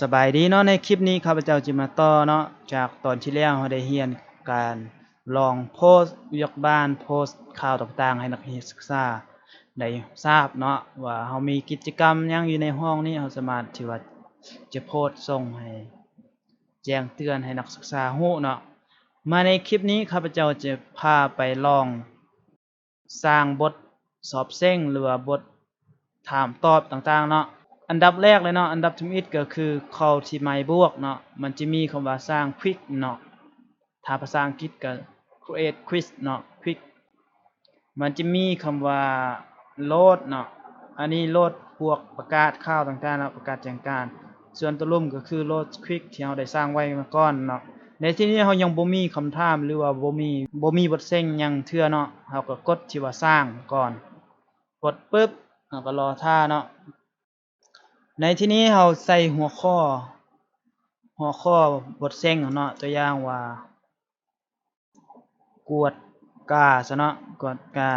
สบายดีเนาะในคลิปนี้ข้าพเจ้าจะมาต่อเนาะจากตอนที่แล้วเราได้เรียนการลองโพสต์ยกบ้านโพสต์ข่าวต่างๆ ให้นักเรียนศึกษาได้ทราบเนาะว่าเรามีกิจกรรมยังอยู่ในห้องนี้เราสามารถที่ว่าจะโพสต์ส่งให้แจ้งเตือนให้นักศึกษารู้เนาะมาในคลิปนี้ข้าพเจ้าจะพาไปลอง สร้างบท สอบเส้งหรือว่าบทถามตอบต่างๆเนาะอันดับแรกเลยเนาะอันดับที่มิดก็คือ call ที่หมายบวกเนาะมันจะมีคำว่าสร้าง quick เนาะถ้าภาษาอังกฤษก็ create quiz เนาะ quick มันจะมีคำว่า load เนาะอันนี้ load พวกประกาศข่าวต่างๆเนาะประกาศแจ้งการ ส่วนตัวลุ่มก็คือ load quick ที่เราได้สร้างไว้มาก่อนเนาะในที่นี้เรายังบ่มีคำถามหรือว่าบ่มีบ่มีบทเส้นยังเทื่อเนาะเราก็กดที่ว่าสร้างก่อน กดปึ๊บเราก็รอท่าเนาะในที่นี้เราใส่หัวข้อ หัวข้อบทเส้งเนาะตัวอย่างว่า กวดกาซะเนาะกวดกา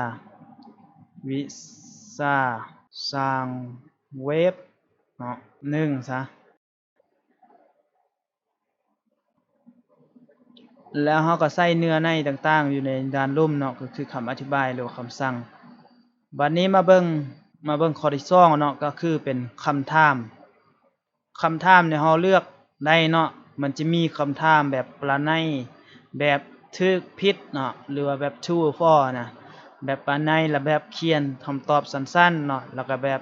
วิซาสร้างเว็บเนาะหนึ่งซะแล้วเราก็ใส่เนื้อในต่างๆ อยู่ในด้านลุ่มเนาะก็คือคำอธิบายหรือคำสั่ง บัดนี้มาเบิ่งมาเบิ่งข้อที่สองเนาะก็คือเป็นคำถามคำถามเนี่ยเราเลือกได้เนาะมันจะมีคำถามแบบประไนแบบถูกผิดเนาะหรือว่าแบบ true or false นะแบบประไนและแบบเขียนคำตอบสั้นๆเนาะแล้วก็แบบ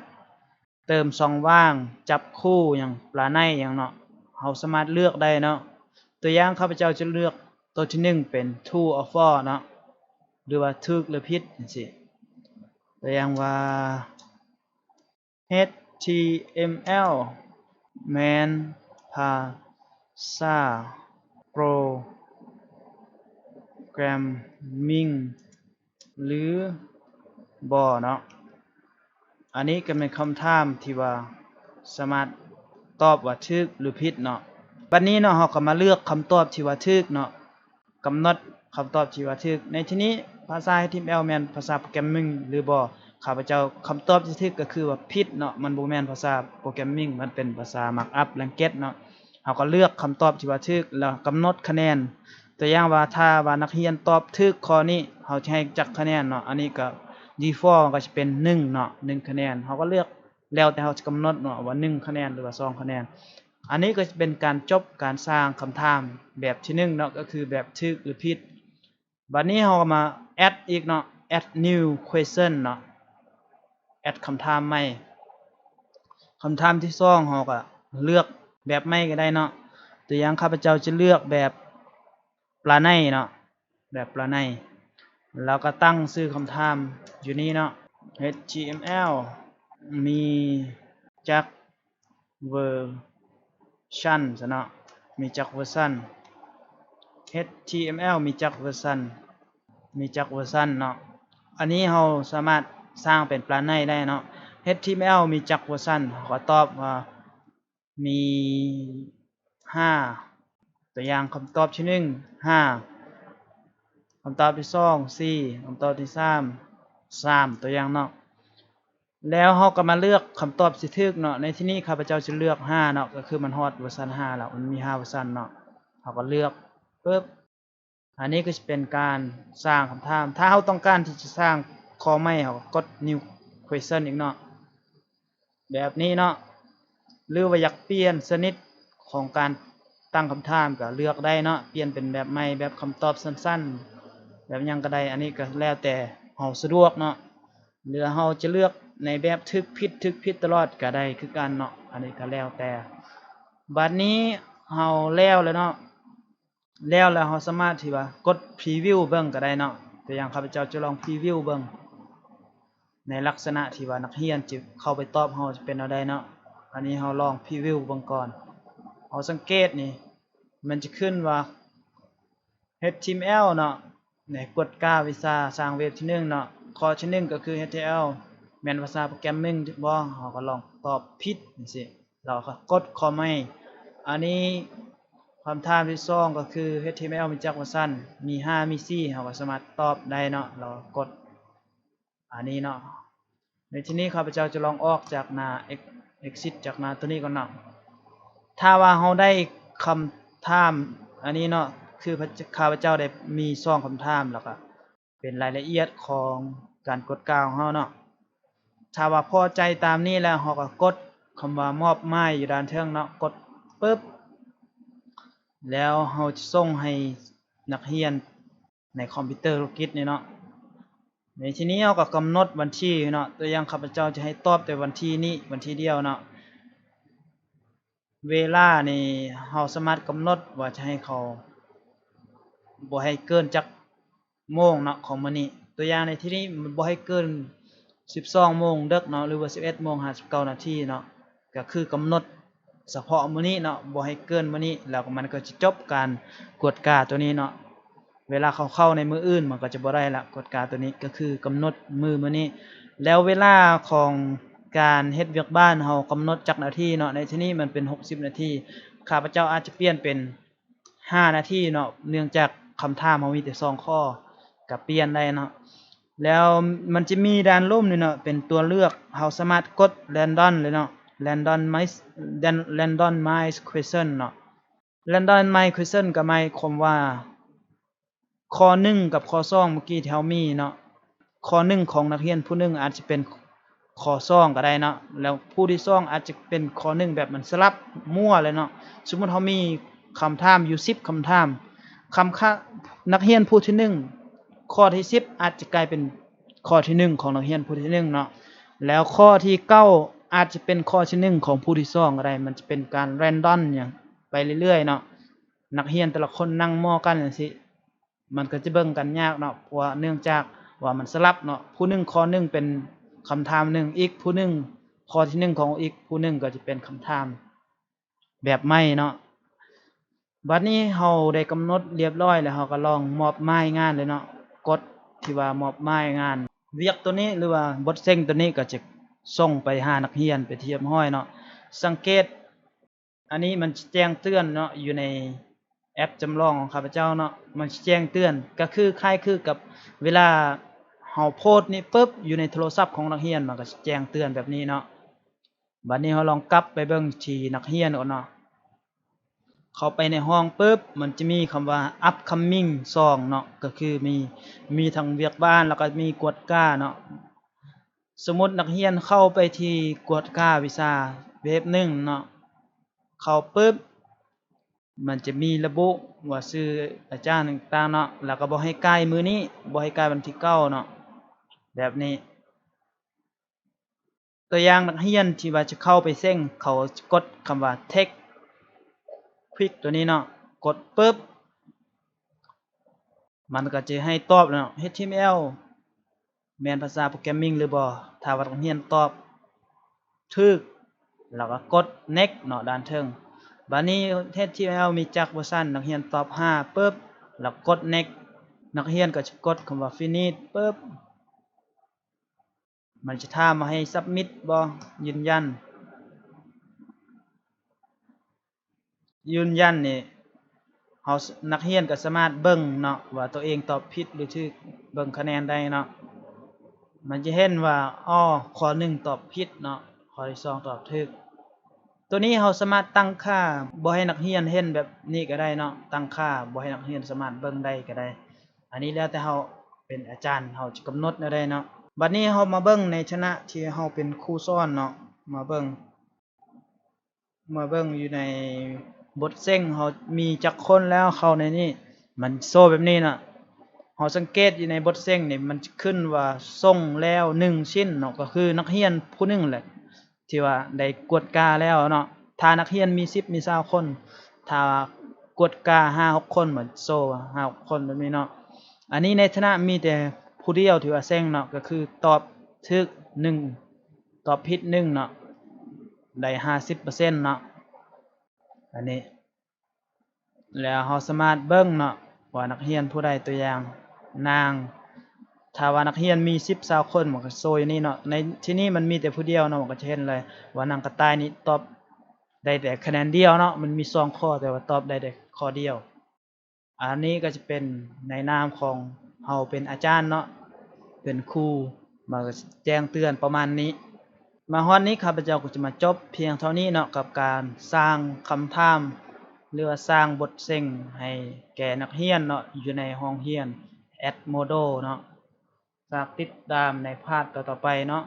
เติมช่องว่างจับคู่อย่างประไนอย่างเนาะเราสามารถเลือกได้เนาะตัวอย่างข้าพเจ้าจะเลือกตัวที่หนึ่งเป็น true or false เนาะหรือว่าถูกหรือผิดจั งซี่อย่างว่า HTML แม่นภาษาโปรแกรมมิ่งหรือบ่เนาะ อันนี้ก็เป็นคำถามที่ว่าสามารถตอบว่าถูกหรือผิดเนาะบัดนี้เนาะเราก็มาเลือกคำตอบที่ว่าถูกเนาะกำหนดคำตอบที่ว่าถูกในที่นี้ภาษา HTML แมนภาษาโปรแกรมมิ่งหรือบ่ ข้าพเจ้าคำตอบที่ถูกก็คือว่าผิดเนาะมันบ่แม่นภาษาโปรแกรมมิ่งมันเป็นภาษา markup language เนาะเราก็เลือกคำตอบที่ว่าถูกแล้วกำหนดคะแนน ตัวอย่างว่าถ้าว่านักเรียนตอบถูกข้อนี้เราจะให้จักคะแนนเนาะอันนี้ก็ default ก็จะเป็น1เนาะ1คะแนนเราก็เลือกแล้วแต่เราจะกำหนดเนาะว่า1คะแนนหรือว่า2คะแนน อันนี้ก็จะเป็นการจบการสร้างคำถามแบบที่1เนาะก็คือแบบถูกหรือผิดบัดนี้เราก็มา add อีกเนาะ add new question เนาะ add คำถามใหม่คำถามที่สองเราก็เลือกแบบใหม่ก็ได้เนาะตัวอย่างข้าพเจ้าจะเลือกแบบปลาในเนาะแบบปลาในแล้วก็ตั้งชื่อคำถามอยู่นี่เนาะ HTML มีจักเวอร์ชันซะเนาะมีจักเวอร์ชัน HTML มีจักเวอร์ชันมีจักเวอร์ชันเนาะอันนี้เราสามารถ สร้างเป็นปลาในได้เนาะ HTML มีจักเวอร์ชันขอตอบว่ามี 5 ตัวอย่างคำตอบที่1 5คำตอบที่2 4คำตอบที่3 3ตัวอย่างเนาะแล้วเราก็มาเลือกคำตอบที่ถูกเนาะในที่นี้ข้าพเจ้าจะเลือก5เนาะก็คือมันฮอดเวอร์ชัน5แล้วมันมี5เวอร์ชันเนาะเราก็เลือกปึ๊บอันนี้ก็จะเป็นการสร้างคำถาม ถ้าเราต้องการที่จะสร้าง ข้อใหม่เรากด new question อีกเนาะแบบนี้เนาะหรือว่าอยากเปลี่ยนชนิดของการตั้งคำถามก็เลือกได้เนาะเปลี่ยนเป็นแบบใหม่แบบคำตอบสั้นๆ แบบยังก็ได้อันนี้ก็แล้วแต่เราสะดวกเนาะหรือเราจะเลือกในแบบทึกผิดทึกผิดตลอดก็ได้คือกันเนาะอันนี้ก็แล้วแต่บัดนี้เราแล้วแล้วเนาะแล้วแล้วเราสามารถที่ว่ากดพรีวิวเบิ่งก็ได้เนาะตัวอย่างข้าพเจ้าจะลองพรีวิวเบิ่ง ในลักษณะที่ว่านักเรียนจะเข้าไปตอบเราจะเป็นแนวใดเนาะอันนี้เราลองพรีวิวบิ่งก่อนเราสังเกตนี่มันจะขึ้นว่า HTML เนาะในกฎกาวิชาสร้างเว็บที่1เนาะข้อที่ 1 ก็คือ HTML แม่นภาษาโปรแกรมมิ่งบ่เราก็ลองตอบผิดจังซี่เราก็กดข้อไม่อันนี้คำถามที่2ก็คือ HTML มีจักวอร์ชันมี 5 มี4เราก็สามารถตอบได้เนาะเรากด อันนี้เนาะในที่นี้ข้าพเจ้าจะลองออกจากหน้า exit จากหน้าตัวนี้ก่อนเนาะถ้าว่าเราได้คำถามอันนี้เนาะคือข้าพเจ้าได้มีซองคำถามแล้วก็เป็นรายละเอียดของการกดกาวของเราเนาะถ้าว่าพอใจตามนี้แล้วเราก็กดคำว่ามอบหมายอยู่ด้านเทิงเนาะกดปึ๊บแล้วเราจะส่งให้นักเรียนในคอมพิวเตอร์ธุรกิจนี่เนาะ ในที่นี้เราก็กำหนดวันที่เนาะตัวอย่างข้าพเจ้าจะให้ตอบแต่วันที่นี้วันที่เดียวเนาะเวลานี่เราสามารถกำหนดว่าจะให้เขาบ่ให้เกินจักโมงเนาะของมื้อนี้ตัวอย่างในที่นี้มันบ่ให้เกิน 12โมงเดึกเนาะหรือว่า 11โมง59นาทีเนาะก็คือกำหนดเฉพาะมื้อนี้เนาะบ่ให้เกินมื้อนี้แล้วมันก็จะจบการกวดกาตัวนี้เนาะ เวลาเขาเข้าในมืออื่นมันก็จะบ่ได้ละกฎการตัวนี้ก็คือกำหนดมือมือนี้ แล้วเวลาของการเฮ็ดเวียกบ้านเฮากำหนดจักนาทีเนาะในที่นี้มันเป็น 60 นาทีข้าพเจ้าอาจจะเปลี่ยนเป็น 5 นาทีเนาะเนื่องจากคำถามเฮามีแต่2ข้อก็เปลี่ยนได้เนาะแล้วมันจะมีด้านล่มนี่เนาะเป็นตัวเลือกเฮาสามารถกด random เลยเนาะ randomize randomize question เนาะ randomize question ก็หมายความว่า ข้อหนึ่งกับข้อสองเมื่อกี้ที่เรามีเนาะข้อหนึ่งของนักเรียนผู้หนึ่งอาจจะเป็นข้อสองก็ได้เนาะแล้วผู้ที่สองอาจจะเป็นข้อหนึ่งแบบมันสลับมั่วเลยเนาะสมมติเรามีคำถามอยู่สิบคำถามคำค่านักเรียนผู้ที่หนึ่งข้อที่สิบอาจจะกลายเป็นข้อที่หนึ่งของนักเรียนผู้ที่หนึ่งเนาะแล้วข้อที่เก้าอาจจะเป็นข้อที่หนึ่งของผู้ที่สองก็ได้มันจะเป็นการแรนดอมอย่างไปเรื่อยๆเนาะนักเรียนแต่ละคนนั่งหม้อกันจังซี่ มันก็จะเบิ่งกันยากเนาะเพราะเนื่องจากว่ามันสลับเนาะผู้หนึ่งข้อหนึ่งเป็นคำถามหนึ่งอีกผู้หนึ่งข้อที่หนึ่งของอีกผู้หนึ่งก็จะเป็นคำถาม แบบใหม่เนาะบัดนี้เราได้กำหนดเรียบร้อยแล้วเราก็ลองมอบหมายงานเลยเนาะกดที่ว่ามอบหมายงาน เวียกตัวนี้หรือว่าบทเซ็งตัวนี้ก็จะส่งไปหานักเรียนไปเทียบห้อยเนาะสังเกต อันนี้มันแจ้งเตือนเนาะอยู่ใน แอปจำลองของข้าพเจ้าเนาะมันแจ้งเตือนก็คือคล้ายคือกับเวลาเฮาโพสนี่ปุ๊บอยู่ในโทรศัพท์ของนักเรียนมันก็แจ้งเตือนแบบนี้เนาะบัดนี้เฮาลองกลับไปเบิ่งที่นักเรียนก่อนเนาะเข้าไปในห้องปุ๊บมันจะมีคำว่า upcoming 2เนาะก็คือมีมีทั้งเวียกบ้านแล้วก็มีกวดก้าเนาะสมมตินักเรียนเข้าไปที่กวดก้าวิชาเวฟหนึ่งเนาะเข้าปุ๊บ มันจะมีระบุว่าชื่ออาจารย์ต่างๆเนาะแล้วก็บ่ให้ใกล้มือนี้บ่ให้ใกล้วันที่เก้าเนาะแบบนี้ ตัวอย่างนักเรียนที่ว่าจะเข้าไปเซ็งเขากดคำว่า text quick ตัวนี้เนาะกดปุ๊บมันก็จะให้ตอบเนาะ HTML แมนภาษาโปรแกรมมิ่งหรือบ่ถ้าว่านักเรียนตอบถูกแล้วก็กด next เนาะด้านเทิง บัดนี้ HTML มีจักเวอร์ชันนักเรียนตอบ5ปึ๊บแล้วกด next นักเรียนก็จะกดคำว่า finish ปึ๊บมันจะถามาให้ submit บ่ยืนยัน ยืนยันนี่เฮานักเรียนก็สามารถเบิ่งเนาะว่าตัวเองตอบผิดหรือถูกเบิ่งคะแนนได้เนาะมันจะเห็นว่าอ้อข้อหนึ่งตอบผิดเนาะข้อที่สองตอบถูก ตัวนี้เราสามารถตั้งค่าบ่ให้นักเรียนเห็นแบบนี้ก็ได้เนาะตั้งค่าบ่ให้นักเรียนสามารถเบิ่งได้ก็ได้ อันนี้แล้วแต่เราเป็นอาจารย์เราจะกำหนดแนวใดเนาะบัดนี้เรามาเบิ่งในชนะที่เราเป็นครูสอนเนาะมาเบิ่งมาเบิ่งอยู่ในบทเซ็งเรามีจักคนแล้วเขาในนี้มันโซ่แบบนี้น่ะเราสังเกตอยู่ในบทเซ็งนี่ยมันขึ้นว่าส่งแล้ว1ชิ้นเนาะก็คือนักเรียนผู้หนึ่งแหละ ที่ว่าได้กวดกาแล้วเนาะถ้านักเรียนมี10มี20คน ถ้ากวดกา5 6คนเหมือนโซ่5 6คนแบบนี้เนาะอันนี้ในคณะมีแต่ผู้เดียวที่ว่าเซ็งเนาะก็คือตอบถูก1ตอบผิด1เนาะได้50%เปอร์เซ็นต์เนาะอันนี้ แล้วเราสามารถเบิ่งเนาะว่านักเรียนผู้ใดตัวอย่างนาง ถ้าว่านักเรียนมีสิบสาวคนมอนก็โซยนี่เนาะในที่นี่มันมีแต่ผู้เดียวเนาะมอนก็ะเช่นเลยว่านังกระต่ายนี่ตอบได้แต่คะแนนเดียวเนาะมันมีซองข้อแต่ว่าตอบได้แต่ข้อเดียว อันนี้ก็จะเป็นในนามของเฮาเป็นอาจารย์เนาะเป็นครูมาแจ้งเตือนประมาณนี้ มาฮอดนี้ครับอาจารย์ก็จะมาจบเพียงเท่านี้เนาะกับการสร้างคำถามหรือว่าสร้างบทเซ็งให้แก่นักเรียนเนาะอยู่ในห้องเรียนแอดโมโดเนาะ ฝากติดตามในพาร์ทต่อๆไปเนาะ